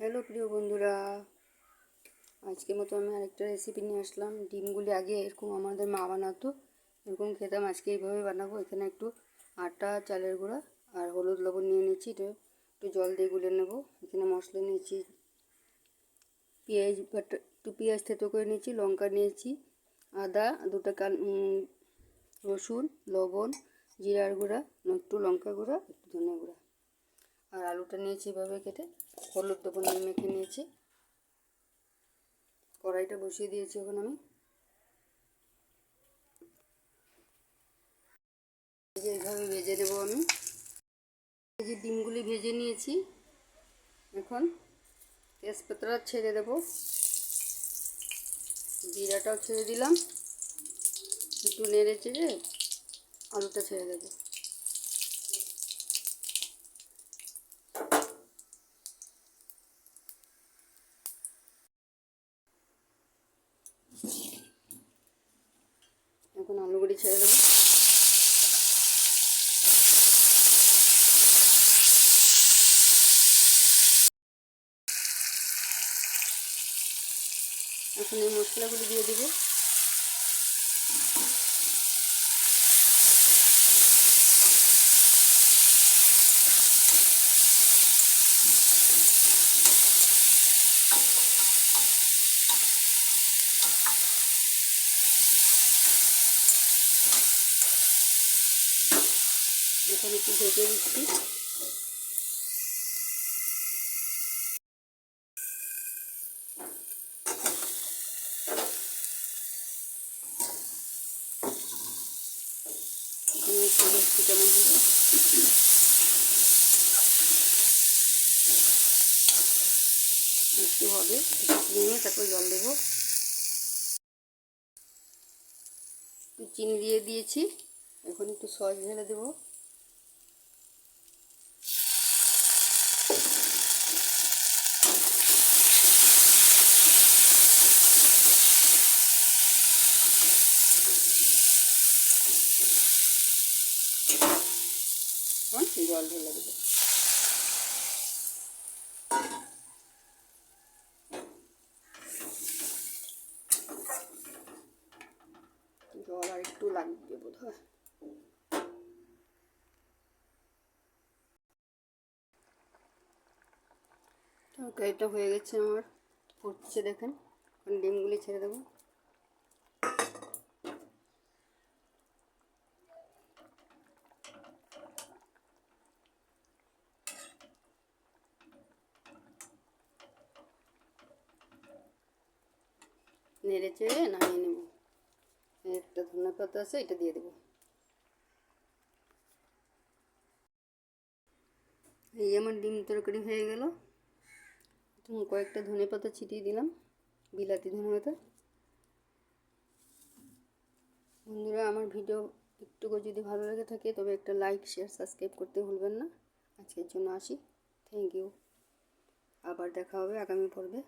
Hello প্রিয় বন্ধুরা, আজকের মতো আমি আরেকটা রেসিপি নিয়ে আসলাম। ডিমগুলি আগে এরকম আমাদের মা বানাতো, এরকম খেতাম, আজকে এইভাবে বানাবো। এখানে একটু আটা, চালের গুঁড়া আর হলুদ লবণ নিয়ে নিচ্ছি এটা একটু জল দিয়ে গুলে নেব। এখানে মশলা নিয়েছি, পেঁয়াজ বাটা, একটু পেঁয়াজ থেতো করে নিয়েছি, লঙ্কা নিয়েছি, আদা, দুটো কাল রসুন, লবণ, জিরার গুঁড়া, একটু লঙ্কা গুঁড়া, একটু ধনে গুঁড়া। আর আলুটা নিয়েছি এভাবে কেটে, হলুদ দেবো নিয়ে মেখে নিয়েছি। কড়াইটা বসিয়ে দিয়েছি এখন আমি। এইভাবে ভেজে দেবো আমি। যে ডিমগুলি ভেজে নিয়েছি, এখন তেজপাতাটা ছেড়ে দেবো। জিরাটাও ছেড়ে দিলাম। একটু নেড়ে চেড়ে আলুটা ছেড়ে দেবো। এখন আলুগুলি ছেড়ে দেবো। এখন এই মশলাগুলি দিয়ে দেবো। এখন একটু ঢেকে দিচ্ছি। দেখছি কেমন হলো একটু হবে নিয়ে তারপর জল দেবো। চিনি দিয়ে দিয়েছি। এখন একটু সস ঢেলে দেবো। জল ঢেলে দেবো জল আর একটু লাগবে বোধ হয় তরকারিটা হয়ে গেছে আমার। ফুটছে, দেখেন। ডিমগুলি ছেড়ে দেবো। নেড়ে চেড়ে নামিয়ে নেব। একটা ধনে পাতা আছে, এটা দিয়ে দেবো। এই আমার ডিম তরকারি হয়ে গেল। কয়েকটা ধনে পাতা ছিটিয়ে দিলাম, বিলাতি ধনে পাতা বন্ধুরা, আমার ভিডিও একটুকু যদি ভালো লেগে থাকে, তবে একটা লাইক, শেয়ার, সাবস্ক্রাইব করতে ভুলবেন না। আজকের জন্য আসি। থ্যাংক ইউ আবার দেখা হবে আগামী পর্বে।